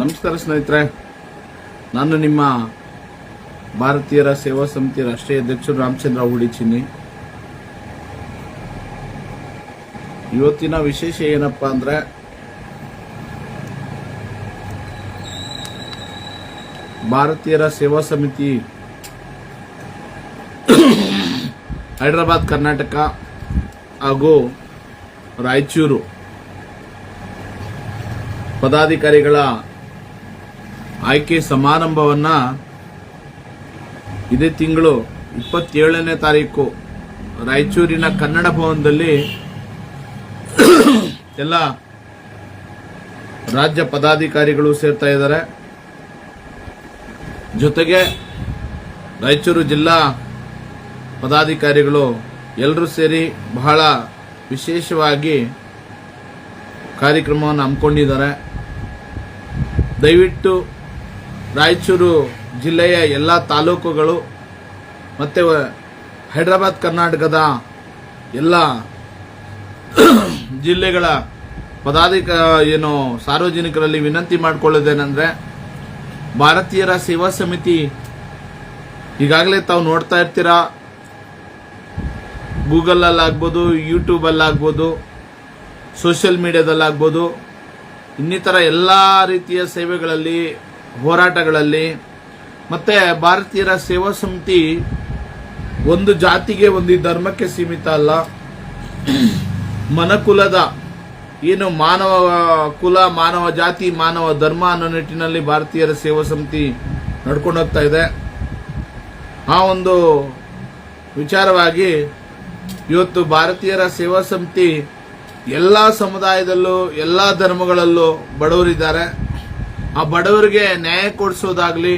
ನಮಸ್ಕಾರ ಸ್ನೇಹಿತರೆ. ನಾನು ನಿಮ್ಮ ಭಾರತೀಯರ ಸೇವಾ ಸಮಿತಿ ರಾಷ್ಟ್ರೀಯ ಅಧ್ಯಕ್ಷರು ರಾಮಚಂದ್ರ ಚಿನ್ನಿ ಇವತ್ತಿನ ವಿಶೇಷ ಏನಪ್ಪಾ ಅಂದ್ರೆ, ಭಾರತೀಯರ ಸೇವಾ ಸಮಿತಿ ಹೈದರಾಬಾದ್, ಕರ್ನಾಟಕ ಹಾಗೂ ರಾಯಚೂರು ಪದಾಧಿಕಾರಿಗಳ ಆಯ್ಕೆ ಸಮಾರಂಭವನ್ನ ಇದೇ ತಿಂಗಳು ಇಪ್ಪತ್ತೇಳನೇ ತಾರೀಕು ರಾಯಚೂರಿನ ಕನ್ನಡ ಭವನದಲ್ಲಿ ಎಲ್ಲ ರಾಜ್ಯ ಪದಾಧಿಕಾರಿಗಳು ಸೇರ್ತಾ ಇದ್ದಾರೆ. ಜೊತೆಗೆ ರಾಯಚೂರು ಜಿಲ್ಲಾ ಪದಾಧಿಕಾರಿಗಳು ಎಲ್ಲರೂ ಸೇರಿ ಬಹಳ ವಿಶೇಷವಾಗಿ ಕಾರ್ಯಕ್ರಮವನ್ನು ಹಮ್ಮಿಕೊಂಡಿದ್ದಾರೆ. ದಯವಿಟ್ಟು ರಾಯಚೂರು ಜಿಲ್ಲೆಯ ಎಲ್ಲ ತಾಲೂಕುಗಳು ಮತ್ತು ಹೈದರಾಬಾದ್ ಕರ್ನಾಟಕದ ಎಲ್ಲ ಜಿಲ್ಲೆಗಳ ಪದಾಧಿಕ ಏನು ಸಾರ್ವಜನಿಕರಲ್ಲಿ ವಿನಂತಿ ಮಾಡಿಕೊಳ್ಳೋದೇನೆಂದರೆ ಭಾರತೀಯರ ಸೇವಾ ಸಮಿತಿ ಈಗಾಗಲೇ ತಾವು ನೋಡ್ತಾ ಇರ್ತೀರಾ? ಗೂಗಲಲ್ಲಾಗ್ಬೋದು, ಯೂಟ್ಯೂಬಲ್ಲಾಗ್ಬೋದು, ಸೋಷಿಯಲ್ ಮೀಡಿಯಾದಲ್ಲಾಗ್ಬೋದು, ಇನ್ನಿತರ ಎಲ್ಲ ರೀತಿಯ ಸೇವೆಗಳಲ್ಲಿ ಹೋರಾಟಗಳಲ್ಲಿ ಮತ್ತೆ ಭಾರತೀಯರ ಸೇವಾ ಸಮಿತಿ ಒಂದು ಜಾತಿಗೆ ಒಂದು ಧರ್ಮಕ್ಕೆ ಸೀಮಿತ ಅಲ್ಲ. ಮನಕುಲದ ಏನು ಮಾನವ ಕುಲ, ಮಾನವ ಜಾತಿ, ಮಾನವ ಧರ್ಮ ಅನ್ನೋ ನಿಟ್ಟಿನಲ್ಲಿ ಭಾರತೀಯರ ಸೇವಾ ಸಮಿತಿ ನಡ್ಕೊಂಡು ಹೋಗ್ತಾ ಇದೆ. ಆ ಒಂದು ವಿಚಾರವಾಗಿ ಇವತ್ತು ಭಾರತೀಯರ ಸೇವಾ ಸಮಿತಿ ಎಲ್ಲ ಸಮುದಾಯದಲ್ಲೂ, ಎಲ್ಲ ಧರ್ಮಗಳಲ್ಲೂ ಬಡವರಿದ್ದಾರೆ. ಆ ಬಡವರಿಗೆ ನ್ಯಾಯ ಕೊಡಿಸೋದಾಗ್ಲಿ,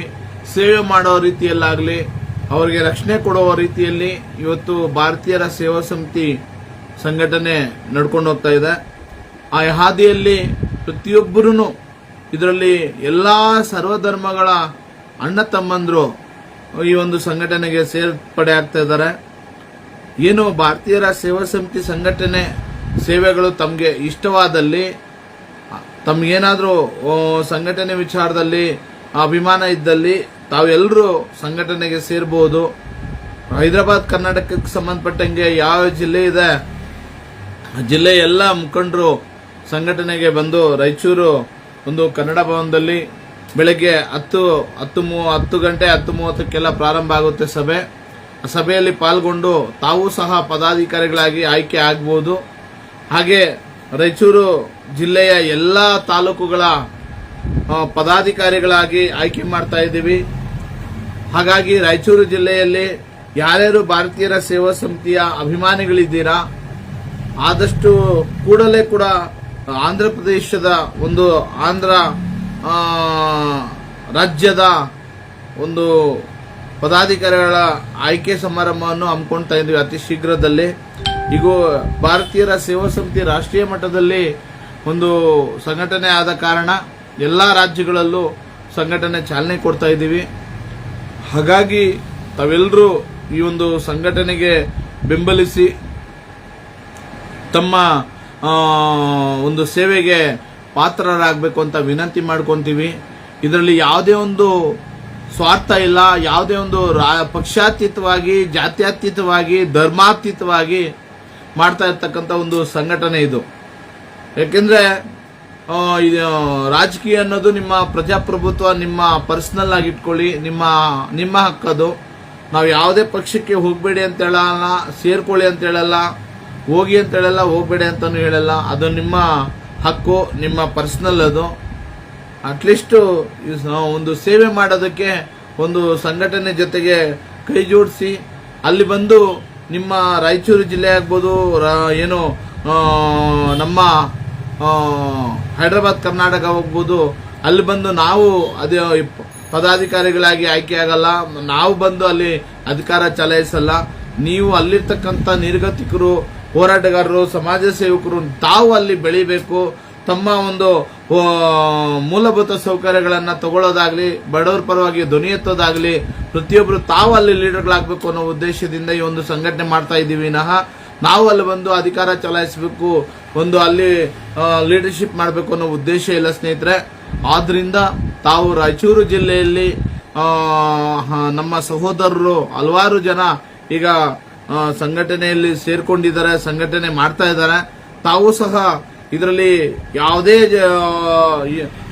ಸೇವೆ ಮಾಡೋ ರೀತಿಯಲ್ಲಾಗಲಿ, ಅವರಿಗೆ ರಕ್ಷಣೆ ಕೊಡುವ ರೀತಿಯಲ್ಲಿ ಇವತ್ತು ಭಾರತೀಯರ ಸೇವಾ ಸಮಿತಿ ಸಂಘಟನೆ ನಡ್ಕೊಂಡು ಹೋಗ್ತಾ ಇದೆ. ಆ ಹಾದಿಯಲ್ಲಿ ಪ್ರತಿಯೊಬ್ಬರೂ ಇದರಲ್ಲಿ ಎಲ್ಲ ಸರ್ವಧರ್ಮಗಳ ಅಣ್ಣ ತಮ್ಮಂದರು ಈ ಒಂದು ಸಂಘಟನೆಗೆ ಸೇರ್ಪಡೆ ಆಗ್ತಾ ಇದ್ದಾರೆ. ಏನು ಭಾರತೀಯರ ಸೇವಾ ಸಮಿತಿ ಸಂಘಟನೆ ಸೇವೆಗಳು ತಮಗೆ ಇಷ್ಟವಾದಲ್ಲಿ ತಮ್ಗೇನಾದರೂ ಸಂಘಟನೆ ವಿಚಾರದಲ್ಲಿ, ಅಭಿಮಾನ ಇದ್ದಲ್ಲಿ ತಾವೆಲ್ಲರೂ ಸಂಘಟನೆಗೆ ಸೇರ್ಬೋದು. ಹೈದರಾಬಾದ್ ಕರ್ನಾಟಕಕ್ಕೆ ಸಂಬಂಧಪಟ್ಟಂಗೆ ಯಾವ ಜಿಲ್ಲೆ ಇದೆ? ಜಿಲ್ಲೆ ಎಲ್ಲ ಮುಖಂಡರು ಸಂಘಟನೆಗೆ ಬಂದು, ರಾಯಚೂರು, ಒಂದು ಕನ್ನಡ ಭವನದಲ್ಲಿ ಬೆಳಗ್ಗೆ ಹತ್ತು ಹತ್ತು ಮೂ, ಹತ್ತು ಗಂಟೆ, ಹತ್ತು ಮೂವತ್ತಕ್ಕೆಲ್ಲ ಪ್ರಾರಂಭ ಆಗುತ್ತೆ ಸಭೆ. ಸಭೆಯಲ್ಲಿ ಪಾಲ್ಗೊಂಡು ತಾವೂ ಸಹ ಪದಾಧಿಕಾರಿಗಳಾಗಿ ಆಯ್ಕೆ ಆಗ್ಬೋದು. ಹಾಗೆ ರಾಯಚೂರು ಜಿಲ್ಲೆಯ ಎಲ್ಲ ತಾಲೂಕುಗಳ ಪದಾಧಿಕಾರಿಗಳಾಗಿ ಆಯ್ಕೆ ಮಾಡ್ತಾ ಇದ್ದೀವಿ. ಹಾಗಾಗಿ ರಾಯಚೂರು ಜಿಲ್ಲೆಯಲ್ಲಿ ಯಾರ್ಯಾರು ಭಾರತೀಯರ ಸೇವಾ ಸಮಿತಿಯ ಅಭಿಮಾನಿಗಳಿದ್ದೀರಾ, ಆದಷ್ಟು ಕೂಡಲೇ ಕೂಡ ಆಂಧ್ರ ಪ್ರದೇಶದ ಒಂದು ಆಂಧ್ರ ರಾಜ್ಯದ ಒಂದು ಪದಾಧಿಕಾರಿಗಳ ಆಯ್ಕೆ ಸಮಾರಂಭವನ್ನು ಹಮ್ಮಿಕೊಳ್ತಾ ಇದ್ದೀವಿ ಅತಿ ಶೀಘ್ರದಲ್ಲಿ. ಈಗ ಭಾರತೀಯರ ಸೇವಾ ಸಮಿತಿ ರಾಷ್ಟ್ರೀಯ ಮಟ್ಟದಲ್ಲಿ ಒಂದು ಸಂಘಟನೆ ಆದ ಕಾರಣ ಎಲ್ಲ ರಾಜ್ಯಗಳಲ್ಲೂ ಸಂಘಟನೆ ಚಾಲನೆ ಕೊಡ್ತಾ ಇದ್ದೀವಿ. ಹಾಗಾಗಿ ತಾವೆಲ್ಲರೂ ಈ ಒಂದು ಸಂಘಟನೆಗೆ ಬೆಂಬಲಿಸಿ ತಮ್ಮ ಒಂದು ಸೇವೆಗೆ ಪಾತ್ರರಾಗಬೇಕು ಅಂತ ವಿನಂತಿ ಮಾಡ್ಕೊತೀವಿ. ಇದರಲ್ಲಿ ಯಾವುದೇ ಒಂದು ಸ್ವಾರ್ಥ ಇಲ್ಲ, ಯಾವುದೇ ಒಂದು ರಾ- ಪಕ್ಷಾತೀತವಾಗಿ, ಜಾತ್ಯತೀತವಾಗಿ, ಧರ್ಮಾತೀತವಾಗಿ ಮಾಡ್ತಾ ಇರ್ತಕ್ಕಂಥ ಒಂದು ಸಂಘಟನೆ ಇದು. ಯಾಕೆಂದ್ರೆ ಆ, ಇದು ರಾಜಕೀಯ ಅನ್ನೋದು ನಿಮ್ಮ ಪ್ರಜಾಪ್ರಭುತ್ವ ನಿಮ್ಮ ಪರ್ಸನಲ್ ಆಗಿ ಇಟ್ಕೊಳ್ಳಿ ನಿಮ್ಮ ನಿಮ್ಮ ಹಕ್ಕದು ನಾವು ಯಾವುದೇ ಪಕ್ಷಕ್ಕೆ ಹೋಗಬೇಡಿ ಅಂತ ಹೇಳಲ್ಲ ಸೇರ್ಕೊಳ್ಳಿ ಅಂತ ಹೇಳಲ್ಲ ಹೋಗಿ ಅಂತ ಹೇಳಲ್ಲ ಹೋಗಬೇಡಿ ಅಂತಲೂ ಹೇಳಲ್ಲ. ಅದು ನಿಮ್ಮ ಹಕ್ಕು ನಿಮ್ಮ ಪರ್ಸನಲ್ ಅದು. ಅಟ್ಲೀಸ್ಟು ಒಂದು ಸೇವೆ ಮಾಡೋದಕ್ಕೆ ಒಂದು ಸಂಘಟನೆ ಜೊತೆಗೆ ಕೈ ಜೋಡಿಸಿ ಅಲ್ಲಿ ಬಂದು ನಿಮ್ಮ ರಾಯಚೂರು ಜಿಲ್ಲೆ ಆಗ್ಬೋದು ಏನು ನಮ್ಮ ಹೈದ್ರಾಬಾದ್ ಕರ್ನಾಟಕ ಹೋಗ್ಬೋದು ಅಲ್ಲಿ ಬಂದು ನಾವು ಅದೇ ಪದಾಧಿಕಾರಿಗಳಾಗಿ ಆಯ್ಕೆ ಆಗಲ್ಲ, ನಾವು ಬಂದು ಅಲ್ಲಿ ಅಧಿಕಾರ ಚಲಾಯಿಸಲ್ಲ. ನೀವು ಅಲ್ಲಿರ್ತಕ್ಕಂಥ ನಿರ್ಗತಿಕರು, ಹೋರಾಟಗಾರರು, ಸಮಾಜ ಸೇವಕರು, ತಾವು ಅಲ್ಲಿ ಬೆಳಿಬೇಕು. ತಮ್ಮ ಒಂದು ಮೂಲಭೂತ ಸೌಕರ್ಯಗಳನ್ನು ತಗೊಳ್ಳೋದಾಗ್ಲಿ, ಬಡವರ ಪರವಾಗಿ ಧ್ವನಿ ಎತ್ತೋದಾಗಲಿ ಪ್ರತಿಯೊಬ್ಬರು ತಾವು ಅಲ್ಲಿ ಲೀಡರ್ಗಳಾಗಬೇಕು ಅನ್ನೋ ಉದ್ದೇಶದಿಂದ ಈ ಒಂದು ಸಂಘಟನೆ ಮಾಡ್ತಾ ಇದ್ದೀವಿ. ವಿನಃ ನಾವು ಅಲ್ಲಿ ಬಂದು ಅಧಿಕಾರ ಚಲಾಯಿಸಬೇಕು, ಒಂದು ಅಲ್ಲಿ ಲೀಡರ್ಶಿಪ್ ಮಾಡಬೇಕು ಅನ್ನೋ ಉದ್ದೇಶ ಇಲ್ಲ ಸ್ನೇಹಿತರೆ. ಆದ್ದರಿಂದ ತಾವು ರಾಯಚೂರು ಜಿಲ್ಲೆಯಲ್ಲಿ ನಮ್ಮ ಸಹೋದರರು ಹಲವಾರು ಜನ ಈಗ ಸಂಘಟನೆಯಲ್ಲಿ ಸೇರ್ಕೊಂಡಿದ್ದಾರೆ, ಸಂಘಟನೆ ಮಾಡ್ತಾ ಇದ್ದಾರೆ. ತಾವು ಸಹ ಇದರಲ್ಲಿ ಯಾವುದೇ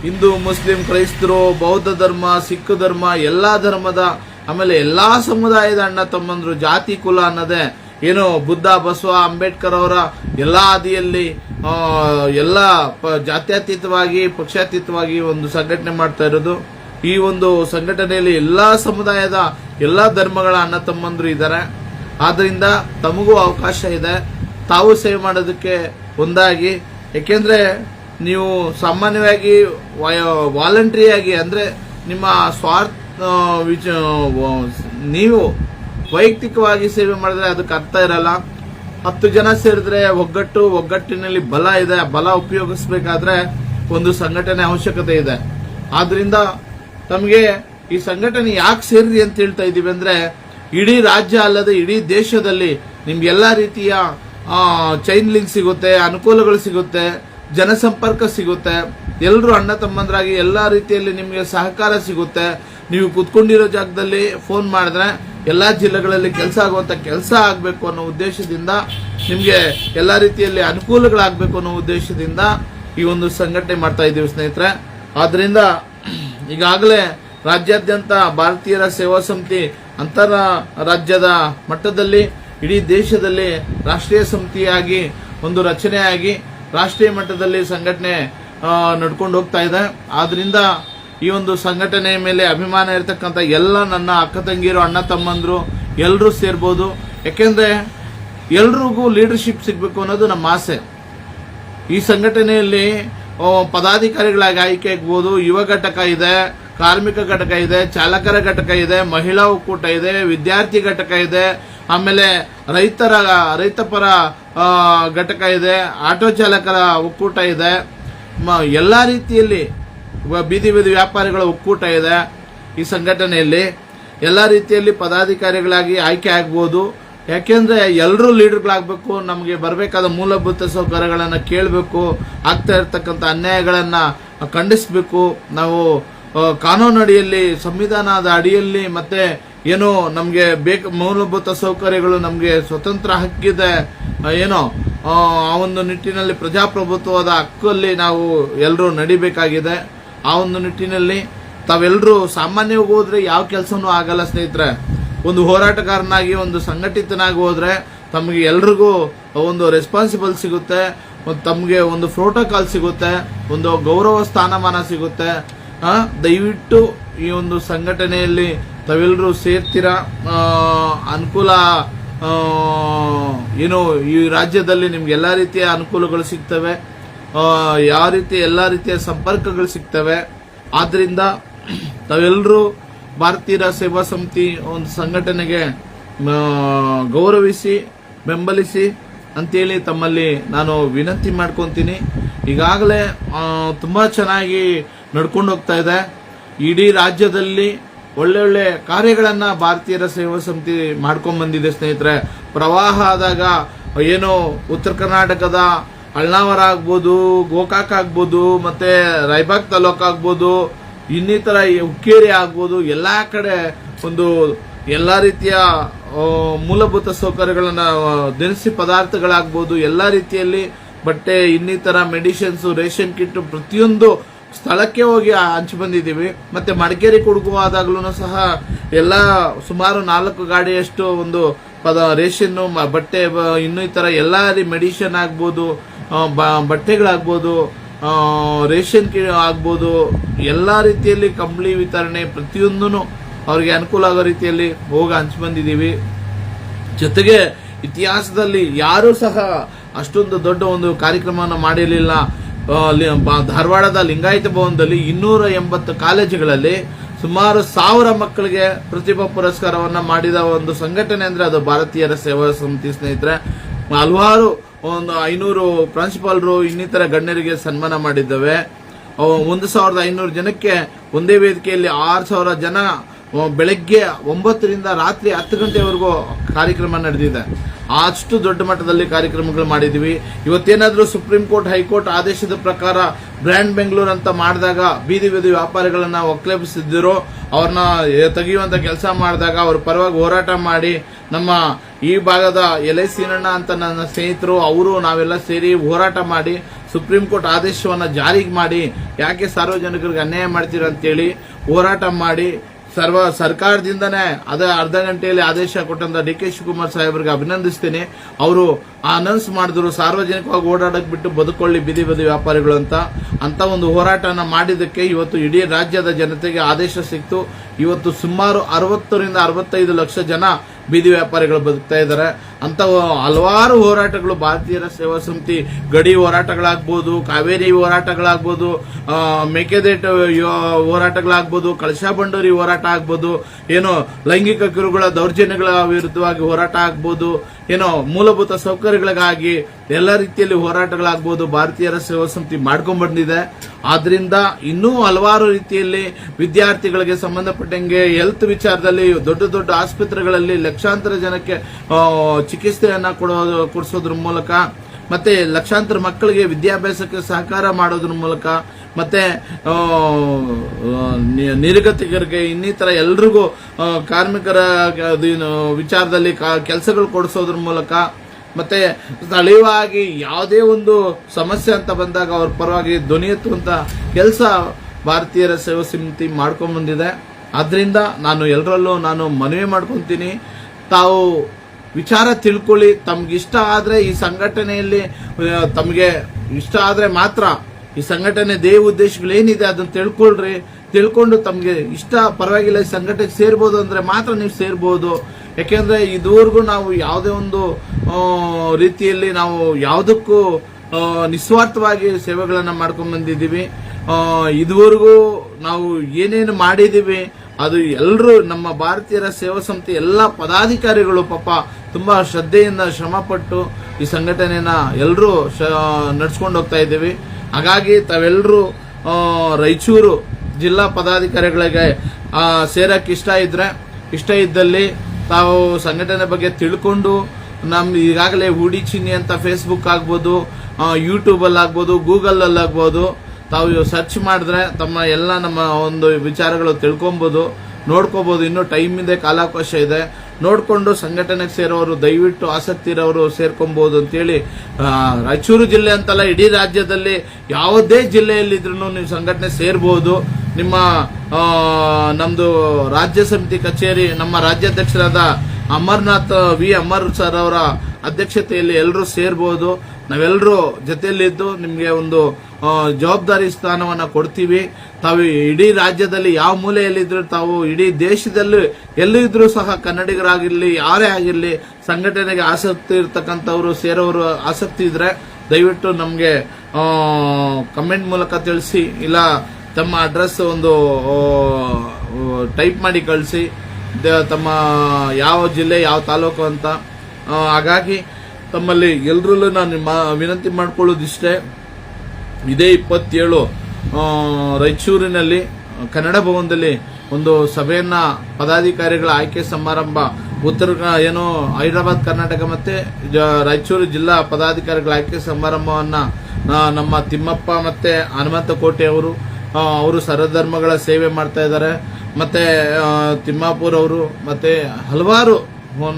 ಹಿಂದೂ, ಮುಸ್ಲಿಂ, ಕ್ರೈಸ್ತರು, ಬೌದ್ಧ ಧರ್ಮ, ಸಿಖ್ ಧರ್ಮ, ಎಲ್ಲ ಧರ್ಮದ, ಆಮೇಲೆ ಎಲ್ಲಾ ಸಮುದಾಯದ ಅಣ್ಣ ತಮ್ಮಂದ್ರು, ಜಾತಿ, ಕುಲ ಅನ್ನೋದೇ ಏನು ಬುದ್ಧ, ಬಸವ, ಅಂಬೇಡ್ಕರ್ ಅವರ ಎಲ್ಲ ಹಾದಿಯಲ್ಲಿ ಎಲ್ಲ ಜಾತ್ಯತೀತವಾಗಿ, ಪಕ್ಷಾತೀತವಾಗಿ ಒಂದು ಸಂಘಟನೆ ಮಾಡ್ತಾ ಇರೋದು. ಈ ಒಂದು ಸಂಘಟನೆಯಲ್ಲಿ ಎಲ್ಲಾ ಸಮುದಾಯದ ಎಲ್ಲಾ ಧರ್ಮಗಳ ಅಣ್ಣ ತಮ್ಮಂದ್ರು ಇದ್ದಾರೆ. ಆದ್ದರಿಂದ ತಮಗೂ ಅವಕಾಶ ಇದೆ. ತಾವು ಸೇವೆ ಮಾಡೋದಕ್ಕೆ ಒಂದಾಗಿ ಯಾಕೆಂದ್ರೆ ನೀವು ಸಾಮಾನ್ಯವಾಗಿ ವಾಲಂಟ್ರಿಯಾಗಿ ಅಂದ್ರೆ ನಿಮ್ಮ ಸ್ವಾರ್ಥ ವಿಚ- ನೀವು ವೈಯಕ್ತಿಕವಾಗಿ ಸೇವೆ ಮಾಡಿದ್ರೆ ಅದಕ್ಕೆ ಅರ್ಥ ಇರಲ್ಲ. ಹತ್ತು ಜನ ಸೇರಿದ್ರೆ ಒಗ್ಗಟ್ಟು, ಒಗ್ಗಟ್ಟಿನಲ್ಲಿ ಬಲ ಇದೆ, ಬಲ ಉಪಯೋಗಿಸಬೇಕಾದ್ರೆ ಒಂದು ಸಂಘಟನೆ ಅವಶ್ಯಕತೆ ಇದೆ. ಆದ್ರಿಂದ ತಮಗೆ ಈ ಸಂಘಟನೆ ಯಾಕೆ ಸೇರಿರಿ ಅಂತ ಹೇಳ್ತಾ ಇದೀವಿ ಅಂದ್ರೆ, ಇಡೀ ರಾಜ್ಯ ಅಲ್ಲದೆ ಇಡೀ ದೇಶದಲ್ಲಿ ನಿಮ್ಗೆ ಎಲ್ಲಾ ರೀತಿಯ ಚೈನ್ ಲಿಂಕ್ ಸಿಗುತ್ತೆ, ಅನುಕೂಲಗಳು ಸಿಗುತ್ತೆ, ಜನಸಂಪರ್ಕ ಸಿಗುತ್ತೆ. ಎಲ್ಲರೂ ಅಣ್ಣ ತಮ್ಮಂದ್ರಾಗಿ ಎಲ್ಲ ರೀತಿಯಲ್ಲಿ ನಿಮಗೆ ಸಹಕಾರ ಸಿಗುತ್ತೆ. ನೀವು ಕುತ್ಕೊಂಡಿರೋ ಜಾಗದಲ್ಲಿ ಫೋನ್ ಮಾಡಿದ್ರೆ ಎಲ್ಲ ಜಿಲ್ಲೆಗಳಲ್ಲಿ ಕೆಲಸ ಆಗುವಂಥ ಕೆಲಸ ಆಗಬೇಕು ಅನ್ನೋ ಉದ್ದೇಶದಿಂದ, ನಿಮಗೆ ಎಲ್ಲ ರೀತಿಯಲ್ಲಿ ಅನುಕೂಲಗಳಾಗಬೇಕು ಅನ್ನೋ ಉದ್ದೇಶದಿಂದ ಈ ಒಂದು ಸಂಘಟನೆ ಮಾಡ್ತಾ ಇದ್ದೀವಿ ಸ್ನೇಹಿತರೆ. ಆದ್ದರಿಂದ ಈಗಾಗಲೇ ರಾಜ್ಯಾದ್ಯಂತ ಭಾರತೀಯರ ಸೇವಾ ಸಮಿತಿ ಅಂತರ ರಾಜ್ಯದ ಮಟ್ಟದಲ್ಲಿ ಇಡೀ ದೇಶದಲ್ಲಿ ರಾಷ್ಟ್ರೀಯ ಸಮಿತಿಯಾಗಿ, ಒಂದು ರಚನೆಯಾಗಿ, ರಾಷ್ಟ್ರೀಯ ಮಟ್ಟದಲ್ಲಿ ಸಂಘಟನೆ ನಡ್ಕೊಂಡು ಹೋಗ್ತಾ ಇದೆ. ಆದ್ರಿಂದ ಈ ಒಂದು ಸಂಘಟನೆ ಮೇಲೆ ಅಭಿಮಾನ ಇರತಕ್ಕಂಥ ಎಲ್ಲ ನನ್ನ ಅಕ್ಕ ತಂಗಿರು ಅಣ್ಣ ತಮ್ಮಂದರು ಎಲ್ಲರೂ ಸೇರ್ಬೋದು. ಯಾಕೆಂದರೆ ಎಲ್ರಿಗೂ ಲೀಡರ್ಶಿಪ್ ಸಿಗಬೇಕು ಅನ್ನೋದು ನಮ್ಮ ಆಸೆ. ಈ ಸಂಘಟನೆಯಲ್ಲಿ ಪದಾಧಿಕಾರಿಗಳಾಗಿ ಆಯ್ಕೆ ಆಗ್ಬೋದು, ಯುವ ಘಟಕ ಇದೆ ಕಾರ್ಮಿಕ ಘಟಕ ಇದೆ, ಚಾಲಕರ ಘಟಕ ಇದೆ, ಮಹಿಳಾ ಒಕ್ಕೂಟ ಇದೆ, ವಿದ್ಯಾರ್ಥಿ ಘಟಕ ಇದೆ, ಆಮೇಲೆ ರೈತರ, ರೈತಪರ ಘಟಕ ಇದೆ, ಆಟೋ ಚಾಲಕರ ಒಕ್ಕೂಟ ಇದೆ. ಎಲ್ಲ ರೀತಿಯಲ್ಲಿ ಬೀದಿ ಬೀದಿ ವ್ಯಾಪಾರಿಗಳ ಒಕ್ಕೂಟ ಇದೆ ಈ ಸಂಘಟನೆಯಲ್ಲಿ. ಎಲ್ಲ ರೀತಿಯಲ್ಲಿ ಪದಾಧಿಕಾರಿಗಳಾಗಿ ಆಯ್ಕೆ ಆಗ್ಬೋದು. ಯಾಕೆಂದ್ರೆ ಎಲ್ಲರೂ ಲೀಡರ್ಗಳಾಗಬೇಕು, ನಮಗೆ ಬರಬೇಕಾದ ಮೂಲಭೂತ ಸೌಕರ್ಯಗಳನ್ನು ಕೇಳಬೇಕು, ಆಗ್ತಾ ಇರ್ತಕ್ಕಂಥ ಅನ್ಯಾಯಗಳನ್ನು ಖಂಡಿಸಬೇಕು. ನಾವು ಆ, ಕಾನೂನು ಅಡಿಯಲ್ಲಿ ಸಂವಿಧಾನದ ಅಡಿಯಲ್ಲಿ ಮತ್ತೆ ಏನೋ ನಮಗೆ ಬೇಕು ಮೂಲಭೂತ ಸೌಕರ್ಯಗಳು ನಮಗೆ ಸ್ವತಂತ್ರ ಹಕ್ಕಿದೆ ಏನೋ ಆ ಒಂದು ನಿಟ್ಟಿನಲ್ಲಿ ಪ್ರಜಾಪ್ರಭುತ್ವದ ಹಕ್ಕಲ್ಲಿ ನಾವು ಎಲ್ಲರೂ ನಡಿಬೇಕಾಗಿದೆ. ಆ ಒಂದು ನಿಟ್ಟಿನಲ್ಲಿ ತಾವೆಲ್ಲರೂ ಸಾಮಾನ್ಯವಾಗಿ ಹೋದ್ರೆ ಯಾವ ಕೆಲಸನೂ ಆಗಲ್ಲ ಸ್ನೇಹಿತರೆ. ಒಂದು ಹೋರಾಟಗಾರನಾಗಿ ಒಂದು ಸಂಘಟಿತನಾಗಿ ಹೋದ್ರೆ ತಮಗೆ ಎಲ್ರಿಗೂ ಒಂದು ರೆಸ್ಪಾನ್ಸಿಬಲ್ ಸಿಗುತ್ತೆ ತಮಗೆ ಒಂದು ಪ್ರೋಟೋಕಾಲ್ ಸಿಗುತ್ತೆ ಒಂದು ಗೌರವ ಸ್ಥಾನಮಾನ ಸಿಗುತ್ತೆ. ದಯವಿಟ್ಟು ಈ ಒಂದು ಸಂಘಟನೆಯಲ್ಲಿ ತಾವೆಲ್ಲರೂ ಸೇರ್ತೀರಾ? ಅನುಕೂಲ ಏನು ಈ ರಾಜ್ಯದಲ್ಲಿ ನಿಮ್ಗೆ ಎಲ್ಲ ರೀತಿಯ ಅನುಕೂಲಗಳು ಸಿಗ್ತವೆ. ಯಾವ ರೀತಿ ಎಲ್ಲ ರೀತಿಯ ಸಂಪರ್ಕಗಳು ಸಿಗ್ತವೆ. ಆದ್ದರಿಂದ ತಾವೆಲ್ಲರೂ ಭಾರತೀಯ ಸೇವಾ ಸಮಿತಿ ಒಂದು ಸಂಘಟನೆಗೆ ಗೌರವಿಸಿ, ಬೆಂಬಲಿಸಿ ಅಂತೇಳಿ ತಮ್ಮಲ್ಲಿ ನಾನು ವಿನಂತಿ ಮಾಡ್ಕೊತೀನಿ. ಈಗಾಗಲೇ ತುಂಬಾ ಚೆನ್ನಾಗಿ ನಡ್ಕೊಂಡು ಹೋಗ್ತಾ ಇದೆ. ಇಡೀ ರಾಜ್ಯದಲ್ಲಿ ಒಳ್ಳೆ ಒಳ್ಳೆ ಕಾರ್ಯಗಳನ್ನ ಭಾರತೀಯರ ಸೇವಾ ಸಮಿತಿ ಮಾಡ್ಕೊಂಡ್ ಬಂದಿದೆ ಸ್ನೇಹಿತರೆ. ಪ್ರವಾಹ ಆದಾಗ ಏನು ಉತ್ತರ ಕರ್ನಾಟಕದ ಅಳ್ನಾವರ ಆಗ್ಬೋದು, ಗೋಕಾಕ್ ಆಗ್ಬೋದು, ಮತ್ತೆ ರಾಯಬಾಗ್ ತಾಲೂಕು ಆಗ್ಬೋದು, ಇನ್ನಿತರ ಈ ಹುಕ್ಕೇರಿ ಆಗ್ಬೋದು, ಎಲ್ಲಾ ಕಡೆ ಒಂದು ಎಲ್ಲಾ ರೀತಿಯ ಮೂಲಭೂತ ಸೌಕರ್ಯಗಳನ್ನು ದಿನಸಿ ಪದಾರ್ಥಗಳಾಗ್ಬೋದು, ಎಲ್ಲಾ ರೀತಿಯಲ್ಲಿ ಬಟ್ಟೆ, ಇನ್ನಿತರ ಮೆಡಿಸಿನ್ಸ್ ರೇಷನ್ ಕಿಟ್ ಪ್ರತಿಯೊಂದು ಸ್ಥಳಕ್ಕೆ ಹೋಗಿ ಹಂಚಿ ಬಂದಿದ್ದೀವಿ. ಮತ್ತೆ ಮಡಿಕೇರಿ ಕುಡುಕು ಸಹ ಎಲ್ಲ ಸುಮಾರು ನಾಲ್ಕು ಗಾಡಿಯಷ್ಟು ಒಂದು ಪದ, ರೇಷನ್ನು ಬಟ್ಟೆ ಇನ್ನೂ ಈ ತರ ಎಲ್ಲಾ ಮೆಡಿಷನ್ ಆಗ್ಬೋದು ಬ- ಬಟ್ಟೆಗಳಾಗ್ಬೋದು ರೇಷನ್ ಕಿ, ಆಗ್ಬೋದು, ಎಲ್ಲ ರೀತಿಯಲ್ಲಿ ಕಂಬಳಿ ವಿತರಣೆ ಪ್ರತಿಯೊಂದೂ ಅವ್ರಿಗೆ ಅನುಕೂಲ ಆಗೋ ರೀತಿಯಲ್ಲಿ ಹೋಗಿ ಹಂಚಿ ಬಂದಿದ್ದೀವಿ. ಜೊತೆಗೆ ಇತಿಹಾಸದಲ್ಲಿ ಯಾರೂ ಸಹ ಅಷ್ಟೊಂದು ದೊಡ್ಡ ಒಂದು ಕಾರ್ಯಕ್ರಮವನ್ನು ಮಾಡಿರಲಿಲ್ಲ. ಧಾರವಾಡದ ಲಿಂಗಾಯತ ಭವನದಲ್ಲಿ ಇನ್ನೂರ ಎಂಬತ್ತು ಕಾಲೇಜುಗಳಲ್ಲಿ ಸುಮಾರು ಸಾವಿರ ಮಕ್ಕಳಿಗೆ ಪ್ರತಿಭಾ ಪುರಸ್ಕಾರವನ್ನ ಮಾಡಿದ ಒಂದು ಸಂಘಟನೆ ಅಂದ್ರೆ ಅದು ಭಾರತೀಯರ ಸೇವಾ ಸಮಿತಿ ಸ್ನೇಹಿತರೆ. ಹಲವಾರು ಒಂದು ಐನೂರು ಪ್ರಾಂಶುಪಾಲರು ಇನ್ನಿತರ ಗಣ್ಯರಿಗೆ ಸನ್ಮಾನ ಮಾಡಿದ್ದಾವೆ. ಒಂದು ಸಾವಿರದ ಐನೂರು ಜನಕ್ಕೆ ಒಂದೇ ವೇದಿಕೆಯಲ್ಲಿ ಆರು ಸಾವಿರ ಜನ ಬೆಳಗ್ಗೆ ಒಂಬತ್ತರಿಂದ ರಾತ್ರಿ ಹತ್ತು ಗಂಟೆವರೆಗೂ ಕಾರ್ಯಕ್ರಮ ನಡೆದಿದೆ. ಅಷ್ಟು ದೊಡ್ಡ ಮಟ್ಟದಲ್ಲಿ ಕಾರ್ಯಕ್ರಮಗಳು ಮಾಡಿದೀವಿ. ಇವತ್ತೇನಾದರೂ ಸುಪ್ರೀಂ ಕೋರ್ಟ್, ಹೈಕೋರ್ಟ್ ಆದೇಶದ ಪ್ರಕಾರ ಬ್ರ್ಯಾಂಡ್ ಬೆಂಗಳೂರು ಅಂತ ಮಾಡಿದಾಗ ಬೀದಿ ಬೀದಿ ವ್ಯಾಪಾರಿಗಳನ್ನ ಒಕ್ಕಲೆಬ್ಬಿಸಿದ್ರು ಅವ್ರನ್ನ ತೆಗೆಯುವಂಥ ಕೆಲಸ ಮಾಡಿದಾಗ ಅವ್ರ ಪರವಾಗಿ ಹೋರಾಟ ಮಾಡಿ ನಮ್ಮ ಈ ಭಾಗದ ಎಲ್ ಸೀನಣ್ಣ ಅಂತ ನನ್ನ ಸ್ನೇಹಿತರು, ಅವರು ನಾವೆಲ್ಲ ಸೇರಿ ಹೋರಾಟ ಮಾಡಿ ಸುಪ್ರೀಂ ಕೋರ್ಟ್ ಆದೇಶವನ್ನು ಜಾರಿಗೆ ಮಾಡಿ, ಯಾಕೆ ಸಾರ್ವಜನಿಕರಿಗೆ ಅನ್ಯಾಯ ಮಾಡ್ತೀರಂತೇಳಿ ಹೋರಾಟ ಮಾಡಿ ಸರ್ವ ಸರ್ಕಾರದಿಂದನೇ ಅದೇ ಅರ್ಧ ಗಂಟೆಯಲ್ಲಿ ಆದೇಶ ಕೊಟ್ಟಂತ ಡಿ ಕೆ ಶಿವಕುಮಾರ್ ಸಾಹೇಬರಿಗೆ ಅಭಿನಂದಿಸ್ತೀನಿ. ಅವರು ಅನೌನ್ಸ್ ಮಾಡಿದ್ರು, ಸಾರ್ವಜನಿಕವಾಗಿ ಓಡಾಡಕ್ ಬಿಟ್ಟು ಬದುಕೊಳ್ಳಿ, ಬೀದಿ ಬದಿ ವ್ಯಾಪಾರಿಗಳು ಅಂತ. ಅಂತ ಒಂದು ಹೋರಾಟನ ಮಾಡಿದ್ದಕ್ಕೆ ಇವತ್ತು ಇಡೀ ರಾಜ್ಯದ ಜನತೆಗೆ ಆದೇಶ ಸಿಕ್ತು. ಇವತ್ತು ಸುಮಾರು ಅರವತ್ತರಿಂದ ಅರವತ್ತೈದು ಲಕ್ಷ ಜನ ಬೀದಿ ವ್ಯಾಪಾರಿಗಳು ಬದುಕ್ತಾ ಇದ್ದಾರೆ. ಅಂತ ಹಲವಾರು ಹೋರಾಟಗಳು ಭಾರತೀಯರ ಸೇವಾ ಸಮಿತಿ, ಗಡಿ ಹೋರಾಟಗಳಾಗ್ಬೋದು, ಕಾವೇರಿ ಹೋರಾಟಗಳಾಗ್ಬೋದು ಮೇಕೆದೇಟ್ ಹೋರಾಟಗಳಾಗ್ಬೋದು, ಕಳಶಾ ಬಂಡೂರಿ ಹೋರಾಟ ಆಗ್ಬೋದು, ಏನೋ ಲೈಂಗಿಕ ಕಿರುಗಳ ದೌರ್ಜನ್ಯಗಳ ವಿರುದ್ಧವಾಗಿ ಹೋರಾಟ ಆಗ್ಬೋದು, ಏನೋ ಮೂಲಭೂತ ಸೌಕರ್ಯಗಳಿಗಾಗಿ ಎಲ್ಲ ರೀತಿಯಲ್ಲಿ ಹೋರಾಟಗಳಾಗ್ಬೋದು ಭಾರತೀಯರ ಸೇವಾ ಸಮಿತಿ ಮಾಡ್ಕೊಂಡ್ ಬಂದಿದೆ. ಆದ್ರಿಂದ ಇನ್ನೂ ಹಲವಾರು ರೀತಿಯಲ್ಲಿ ವಿದ್ಯಾರ್ಥಿಗಳಿಗೆ ಸಂಬಂಧಪಟ್ಟಂಗೆ ಹೆಲ್ತ್ ವಿಚಾರದಲ್ಲಿ ದೊಡ್ಡ ದೊಡ್ಡ ಆಸ್ಪತ್ರೆಗಳಲ್ಲಿ ಲಕ್ಷಾಂತರ ಜನಕ್ಕೆ ಚಿಕಿತ್ಸೆಯನ್ನ ಕೊಡೋದು, ಕೊಡಿಸೋದ್ರ ಮೂಲಕ, ಮತ್ತೆ ಲಕ್ಷಾಂತರ ಮಕ್ಕಳಿಗೆ ವಿದ್ಯಾಭ್ಯಾಸಕ್ಕೆ ಸಹಕಾರ ಮಾಡೋದ್ರ ಮೂಲಕ, ಮತ್ತೆ ನಿರ್ಗತಿಕರಿಗೆ ಇನ್ನಿತರ ಎಲ್ರಿಗೂ ಕಾರ್ಮಿಕರ ವಿಚಾರದಲ್ಲಿ ಕೆಲಸಗಳು ಕೊಡಿಸೋದ್ರ ಮೂಲಕ, ಮತ್ತೆ ಸ್ಥಳೀಯವಾಗಿ ಯಾವುದೇ ಒಂದು ಸಮಸ್ಯೆ ಅಂತ ಬಂದಾಗ ಅವ್ರ ಪರವಾಗಿ ಧ್ವನಿ ಎತ್ತುವಂತ ಕೆಲಸ ಭಾರತೀಯರ ಸೇವಾ ಸಮಿತಿ ಮಾಡ್ಕೊಂಡ್ ಬಂದಿದೆ ಆದ್ರಿಂದ ನಾನು ಎಲ್ಲರಲ್ಲೂ ನಾನು ಮನವಿ ಮಾಡ್ಕೊತೀನಿ. ತಾವು ವಿಚಾರ ತಿಳ್ಕೊಳ್ಳಿ. ತಮ್ಗೆ ಇಷ್ಟ ಆದರೆ ಈ ಸಂಘಟನೆಯಲ್ಲಿ ತಮಗೆ ಇಷ್ಟ ಆದರೆ ಮಾತ್ರ ಈ ಸಂಘಟನೆ ದೇವ ಉದ್ದೇಶಗಳು ಏನಿದೆ ಅದನ್ನು ತಿಳ್ಕೊಳ್ರಿ. ತಿಳ್ಕೊಂಡು ತಮಗೆ ಇಷ್ಟ ಪರವಾಗಿಲ್ಲ ಈ ಸಂಘಟನೆಗೆ ಸೇರ್ಬೋದು ಅಂದರೆ ಮಾತ್ರ ನೀವು ಸೇರ್ಬೋದು. ಯಾಕೆಂದರೆ ಇದುವರೆಗೂ ನಾವು ಯಾವುದೇ ಒಂದು ರೀತಿಯಲ್ಲಿ ನಾವು ಯಾವುದಕ್ಕೂ ನಿಸ್ವಾರ್ಥವಾಗಿ ಸೇವೆಗಳನ್ನು ಮಾಡ್ಕೊಂಡು ಬಂದಿದ್ದೀವಿ. ಇದುವರೆಗೂ ನಾವು ಏನೇನು ಮಾಡಿದ್ದೀವಿ, ಅದು ಎಲ್ಲರೂ ನಮ್ಮ ಭಾರತೀಯರ ಸೇವಾ ಸಂಸ್ಥೆ ಎಲ್ಲ ಪದಾಧಿಕಾರಿಗಳು ಪಾಪ ತುಂಬಾ ಶ್ರದ್ಧೆಯಿಂದ ಶ್ರಮಪಟ್ಟು ಈ ಸಂಘಟನೆನ ಎಲ್ಲರೂ ನಡ್ಸ್ಕೊಂಡು ಹೋಗ್ತಾ ಇದ್ದೀವಿ. ಹಾಗಾಗಿ ತಾವೆಲ್ಲರೂ ರಾಯಚೂರು ಜಿಲ್ಲಾ ಪದಾಧಿಕಾರಿಗಳಿಗೆ ಸೇರಕ್ಕೆ ಇಷ್ಟ ಇದ್ರೆ, ಇಷ್ಟ ಇದ್ದಲ್ಲಿ ತಾವು ಸಂಘಟನೆ ಬಗ್ಗೆ ತಿಳ್ಕೊಂಡು ನಮ್ಮ ಈಗಾಗಲೇ ಹೂಡಿ ಚಿನ್ನಿ ಅಂತ ಫೇಸ್ಬುಕ್ ಆಗ್ಬೋದು ಯೂಟ್ಯೂಬಲ್ಲಿ ಆಗ್ಬೋದು ಗೂಗಲ್ ಅಲ್ಲಿ ಆಗ್ಬೋದು, ತಾವು ಸರ್ಚ್ ಮಾಡಿದ್ರೆ ತಮ್ಮ ಎಲ್ಲ ನಮ್ಮ ಒಂದು ವಿಚಾರಗಳು ತಿಳ್ಕೊಬೋದು, ನೋಡ್ಕೋಬೋದು. ಇನ್ನೂ ಟೈಮ್ ಇದೆ ಕಾಲಾವಕಾಶ ಇದೆ. ನೋಡ್ಕೊಂಡು ಸಂಘಟನೆಗೆ ಸೇರೋರು, ದಯವಿಟ್ಟು ಆಸಕ್ತಿ ಇರೋರು ಸೇರ್ಕೊಬಹುದು ಅಂತೇಳಿ ರಾಯಚೂರು ಜಿಲ್ಲೆ ಅಂತಲ್ಲ, ಇಡೀ ರಾಜ್ಯದಲ್ಲಿ ಯಾವುದೇ ಜಿಲ್ಲೆಯಲ್ಲಿದ್ರು ನೀವು ಸಂಘಟನೆ ಸೇರ್ಬೋದು. ನಿಮ್ಮ ನಮ್ಮದು ರಾಜ್ಯ ಸಮಿತಿ ಕಚೇರಿ, ನಮ್ಮ ರಾಜ್ಯಾಧ್ಯಕ್ಷರಾದ ಅಮರ್ನಾಥ್, ವಿ. ಅಮರ್ ಸರ್ ಅವರ ಅಧ್ಯಕ್ಷತೆಯಲ್ಲಿ ಎಲ್ಲರೂ ಸೇರ್ಬೋದು. ನಾವೆಲ್ಲರೂ ಜೊತೆಯಲ್ಲಿದ್ದು ನಿಮಗೆ ಒಂದು ಜವಾಬ್ದಾರಿ ಸ್ಥಾನವನ್ನು ಕೊಡ್ತೀವಿ. ತಾವು ಇಡೀ ರಾಜ್ಯದಲ್ಲಿ ಯಾವ ಮೂಲೆಯಲ್ಲಿದ್ದರೂ ತಾವು ಇಡೀ ದೇಶದಲ್ಲಿ ಎಲ್ಲಿದ್ದರೂ ಸಹ ಕನ್ನಡಿಗರಾಗಿರಲಿ, ಯಾರೇ ಆಗಿರಲಿ, ಸಂಘಟನೆಗೆ ಆಸಕ್ತಿ ಇರ್ತಕ್ಕಂಥವ್ರು, ಸೇರೋರು ಆಸಕ್ತಿ ಇದ್ರೆ ದಯವಿಟ್ಟು ನಮಗೆ ಕಮೆಂಟ್ ಮೂಲಕ ತಿಳಿಸಿ, ಇಲ್ಲ ತಮ್ಮ ಅಡ್ರೆಸ್ ಒಂದು ಟೈಪ್ ಮಾಡಿ ಕಳಿಸಿ. ತಮ್ಮ ಯಾವ ಜಿಲ್ಲೆ, ಯಾವ ತಾಲೂಕು ಅಂತ. ಹಾಗಾಗಿ ತಮ್ಮಲ್ಲಿ ಎಲ್ಲರಲ್ಲೂ ನಾನು ವಿನಂತಿ ಮಾಡ್ಕೊಳ್ಳೋದಿಷ್ಟೇ. ಇದೇ ಇಪ್ಪತ್ತೇಳು ರಾಯಚೂರಿನಲ್ಲಿ ಕನ್ನಡ ಭವನದಲ್ಲಿ ಒಂದು ಸಭೆಯನ್ನ ಪದಾಧಿಕಾರಿಗಳ ಆಯ್ಕೆ ಸಮಾರಂಭ, ಉತ್ತರ ಏನು, ಹೈದರಾಬಾದ್, ಕರ್ನಾಟಕ ಮತ್ತೆ ರಾಯಚೂರು ಜಿಲ್ಲಾ ಪದಾಧಿಕಾರಿಗಳ ಆಯ್ಕೆ ಸಮಾರಂಭವನ್ನ ನಮ್ಮ ತಿಮ್ಮಪ್ಪ ಮತ್ತೆ ಹನುಮಂತ ಕೋಟೆ ಅವರು ಅವರು ಸರ್ವಧರ್ಮಗಳ ಸೇವೆ ಮಾಡ್ತಾ ಇದ್ದಾರೆ. ಮತ್ತೆ ತಿಮ್ಮಾಪುರ್ ಅವರು, ಮತ್ತೆ ಹಲವಾರು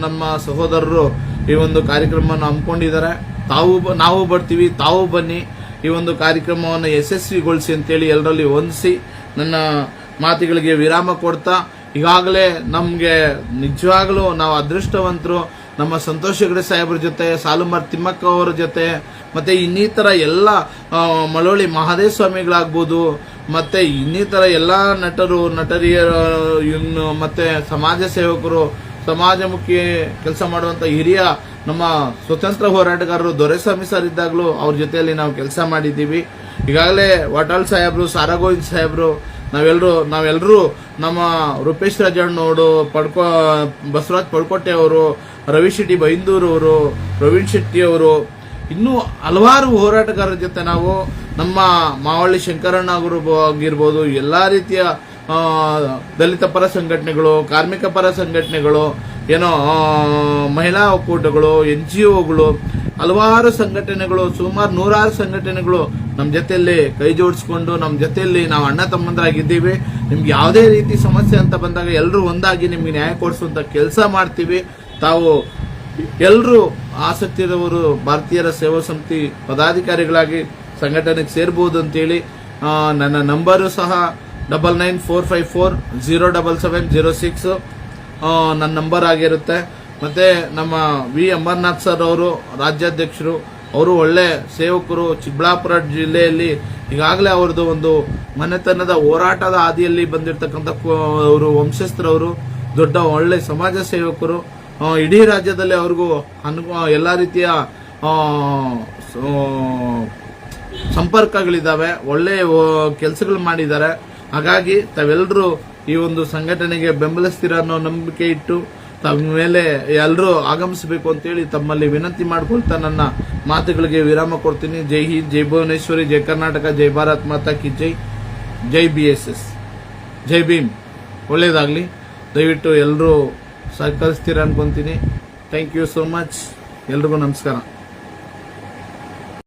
ನಮ್ಮ ಸಹೋದರರು ಈ ಒಂದು ಕಾರ್ಯಕ್ರಮವನ್ನು ಹಮ್ಮಿಕೊಂಡಿದ್ದಾರೆ. ತಾವು ನಾವು ಬರ್ತೀವಿ, ತಾವು ಬನ್ನಿ. ಈ ಒಂದು ಕಾರ್ಯಕ್ರಮವನ್ನು ಯಶಸ್ವಿಗೊಳಿಸಿ ಅಂತೇಳಿ ಎಲ್ಲರಲ್ಲಿ ಹೊಂದಿಸಿ ನನ್ನ ಮಾತುಗಳಿಗೆ ವಿರಾಮ ಕೊಡ್ತಾ, ಈಗಾಗಲೇ ನಮಗೆ ನಿಜವಾಗಲೂ ನಾವು ಅದೃಷ್ಟವಂತರು. ನಮ್ಮ ಸಂತೋಷ ಹೆಗಡೆ ಸಾಹೇಬ್ರ ಜೊತೆ, ಸಾಲುಮಾರ್ ತಿಮ್ಮಕ್ಕ ಅವರ ಜೊತೆ, ಮತ್ತು ಇನ್ನಿತರ ಎಲ್ಲ ಮಳವಳ್ಳಿ ಮಹಾದೇವ ಸ್ವಾಮಿಗಳಾಗ್ಬೋದು, ಮತ್ತು ಇನ್ನಿತರ ಎಲ್ಲ ನಟರು, ನಟರಿಯರು, ಇನ್ನು ಮತ್ತು ಸಮಾಜ ಸೇವಕರು ಸಮಾಜಮುಖಿ ಕೆಲಸ ಮಾಡುವಂತ ಹಿರಿಯ ನಮ್ಮ ಸ್ವತಂತ್ರ ಹೋರಾಟಗಾರರು ದೊರೆಸ್ವಾಮಿ ಸರ್ ಇದ್ದಾಗಲೂ ಅವ್ರ ಜೊತೆಯಲ್ಲಿ ನಾವು ಕೆಲಸ ಮಾಡಿದ್ದೀವಿ. ಈಗಾಗಲೇ ವಾಟಾಳ್ ಸಾಹೇಬ್ರು, ಸಾರಾಗೋವಿಂದ್ ಸಾಹೇಬ್ರು ನಾವೆಲ್ಲರೂ ನಾವೆಲ್ಲರೂ ನಮ್ಮ ರೂಪೇಶ್ ರಾಜಣ್ಣವರು, ಪಡ್ಕೋ, ಬಸವರಾಜ್ ಪಡ್ಕೋಟೆ ಅವರು, ರವಿ ಶೆಟ್ಟಿ ಬೈಂದೂರವರು ಪ್ರವೀಣ್ ಶೆಟ್ಟಿ ಅವರು, ಇನ್ನೂ ಹಲವಾರು ಹೋರಾಟಗಾರರ ಜೊತೆ ನಾವು ನಮ್ಮ ಮಾವಳ್ಳಿ ಶಂಕರಣ್ಣ ಆಗಿರ್ಬೋದು, ಎಲ್ಲ ರೀತಿಯ ದಲಿತ ಪರ ಸಂಘಟನೆಗಳು, ಕಾರ್ಮಿಕ ಪರ ಸಂಘಟನೆಗಳು, ಏನೋ ಮಹಿಳಾ ಒಕ್ಕೂಟಗಳು ಎನ್ ಜಿ ಒಗಳು ಹಲವಾರು ಸಂಘಟನೆಗಳು, ಸುಮಾರು ನೂರಾರು ಸಂಘಟನೆಗಳು ನಮ್ಮ ಜೊತೆಯಲ್ಲಿ ಕೈ ಜೋಡಿಸ್ಕೊಂಡು ನಮ್ಮ ಜೊತೆಯಲ್ಲಿ ನಾವು ಅಣ್ಣ ತಮ್ಮಂದರಾಗಿದ್ದೀವಿ. ನಿಮ್ಗೆ ಯಾವುದೇ ರೀತಿ ಸಮಸ್ಯೆ ಅಂತ ಬಂದಾಗ ಎಲ್ಲರೂ ಒಂದಾಗಿ ನಿಮ್ಗೆ ನ್ಯಾಯ ಕೊಡಿಸುವಂತ ಕೆಲಸ ಮಾಡ್ತೀವಿ. ತಾವು ಎಲ್ಲರೂ ಆಸಕ್ತಿ ಭಾರತೀಯರ ಸೇವಾ ಸಮಿತಿ ಪದಾಧಿಕಾರಿಗಳಾಗಿ ಸಂಘಟನೆಗೆ ಸೇರ್ಬೋದು ಅಂತೇಳಿ ನನ್ನ ನಂಬರು ಸಹ double nine four five four zero double seven zero six ನನ್ನ ನಂಬರ್ ಆಗಿರುತ್ತೆ. ಮತ್ತು ನಮ್ಮ ವಿ ಅಮರ್ನಾಥ್ ಸರ್ ಅವರು, ರಾಜ್ಯಾಧ್ಯಕ್ಷರು, ಅವರು ಒಳ್ಳೆ ಸೇವಕರು ಚಿಕ್ಕಬಳ್ಳಾಪುರ ಜಿಲ್ಲೆಯಲ್ಲಿ ಈಗಾಗಲೇ ಅವ್ರದ್ದು ಒಂದು ಮನೆತನದ ಹೋರಾಟದ ಹಾದಿಯಲ್ಲಿ ಬಂದಿರತಕ್ಕಂಥ ಅವರು ವಂಶಸ್ಥರವರು, ದೊಡ್ಡ ಒಳ್ಳೆ ಸಮಾಜ ಸೇವಕರು. ಇಡೀ ರಾಜ್ಯದಲ್ಲಿ ಅವ್ರಿಗೂ ಅನು ಎಲ್ಲ ರೀತಿಯ ಸಂಪರ್ಕಗಳಿದ್ದಾವೆ. ಒಳ್ಳೆ ಕೆಲಸಗಳು ಮಾಡಿದ್ದಾರೆ. ಹಾಗಾಗಿ ತಾವೆಲ್ಲರೂ ಈ ಒಂದು ಸಂಘಟನೆಗೆ ಬೆಂಬಲಿಸ್ತೀರ ಅನ್ನೋ ನಂಬಿಕೆ ಇಟ್ಟು ತಮ್ಮ ಮೇಲೆ ಎಲ್ಲರೂ ಆಗಮಿಸಬೇಕು ಅಂತೇಳಿ ತಮ್ಮಲ್ಲಿ ವಿನಂತಿ ಮಾಡಿಕೊಳ್ತಾ ನನ್ನ ಮಾತುಗಳಿಗೆ ವಿರಾಮ ಕೊಡ್ತೀನಿ. ಜೈ ಹಿಂದ್, ಜೈ ಭುವನೇಶ್ವರಿ, ಜೈ ಕರ್ನಾಟಕ, ಜೈ ಭಾರತ್ ಮಾತಾ ಕಿ ಜೈ. ಜೈ ಬಿ ಎಸ್ ಎಸ್. ಜೈ ಭೀಮ್. ಒಳ್ಳೇದಾಗಲಿ. ದಯವಿಟ್ಟು ಎಲ್ಲರೂ ಸಹಕರಿಸ್ತೀರ ಅನ್ಕೊತೀನಿ. Thank you so much. ಎಲ್ರಿಗೂ ನಮಸ್ಕಾರ.